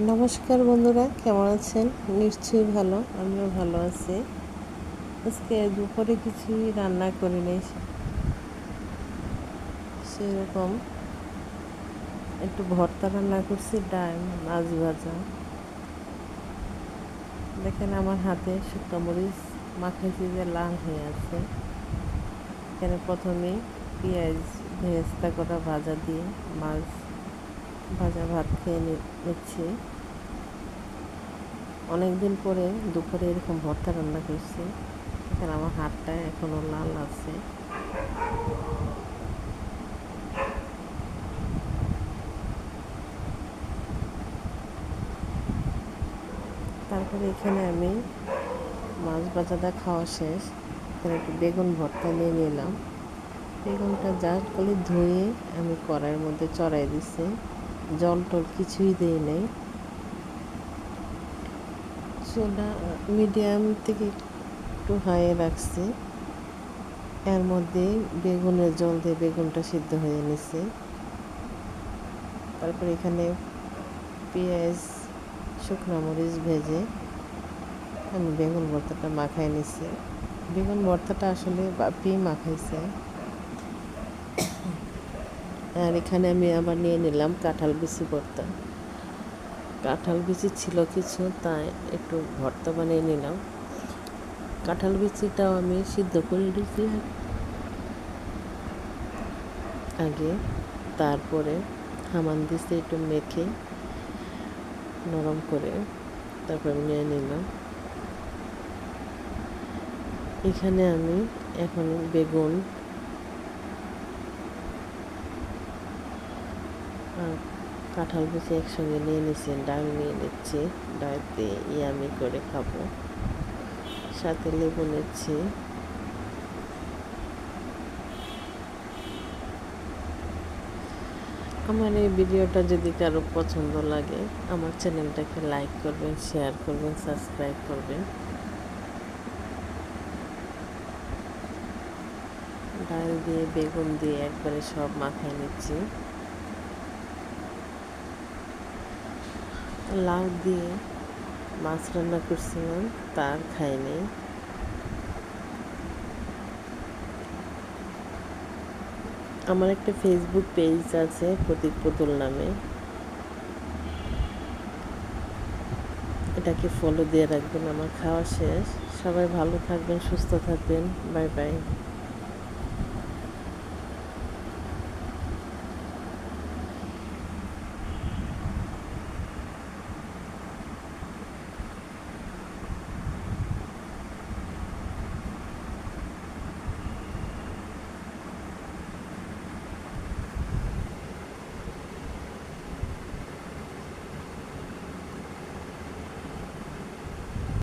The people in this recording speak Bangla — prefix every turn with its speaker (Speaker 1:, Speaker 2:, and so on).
Speaker 1: নমস্কার বন্ধুরা, কেমন আছেন? নিশ্চয়ই ভালো, আমিও ভালো আছি। আজকে দুপুরে কিছুই রান্না করি নাই। সেরকম একটু ভর্তা রান্না করছি, ডাল, মাছ ভাজা। দেখেন আমার হাতে শুকনো মরিচ মাখাইছি যে লাল হয়ে আছে। এখানে প্রথমে পেঁয়াজ ভেস্তা করা ভাজা দিয়ে মাছ ভাজা ভাত খেয়ে নিচ্ছি। অনেকদিন পরে দুপুরে এরকম ভর্তা রান্না করছি। এখানে আমার হাতটা এখনও লাল আছে। তারপরে এখানে আমি মাছ ভাজাটা খাওয়া শেষ। এখানে একটু বেগুন ভর্তা নিয়ে নিলাম। বেগুনটা যা করে ধুয়ে আমি কড়াইয়ের মধ্যে চড়াই দিছি। জল টল কিছুই দিই নেই। চুলা মিডিয়াম থেকে একটু হাইয়ে রাখছি। এর মধ্যে বেগুনের জল দিয়ে বেগুনটা সিদ্ধ হয়ে নিছে। তারপর এখানে পেঁয়াজ, শুকনো মরিচ ভেজে আমি বেগুন ভর্তাটা মাখাই নিছি। বেগুন ভর্তাটা আসলে বাপি মাখাইছে। আর এখানে আমি আবার নিয়ে নিলাম কাঁঠাল বিচি ভর্তা। কাঁঠাল বিচি ছিল কিছু, তাই একটু ভর্তা বানিয়ে নিলাম। কাঁঠাল বিচিটাও আমি সিদ্ধ করে নিয়েছি আগে তারপরে হামান দিতে একটু মেখে, নরম করে, তারপর নিয়ে নিলাম। এখানে আমি এখন বেগুন কাঁঠাল কুচি একসঙ্গে নিয়ে নিচ্ছি ডাল নিয়ে নিচ্ছি, ডাল দিয়ে ইয়ামি করে খাব। সাথে লেবু নিচ্ছি। আমার এই ভিডিওটা যদি কারও পছন্দ লাগে, আমার চ্যানেলটাকে লাইক করবেন, শেয়ার করবেন, সাবস্ক্রাইব করবেন। ডাল দিয়ে, বেগুন দিয়ে একবারে সব মাখায় নিচ্ছি। লাউ দিয়ে মাছ রান্না করছিলাম, তার খাইনি আমার একটা ফেসবুক পেজ আছে, প্রতীক পুতুল নামে। এটাকে ফলো দিয়ে রাখবেন, আমার খাওয়া শেষ। সবাই ভালো থাকবেন, সুস্থ থাকবেন। Bye bye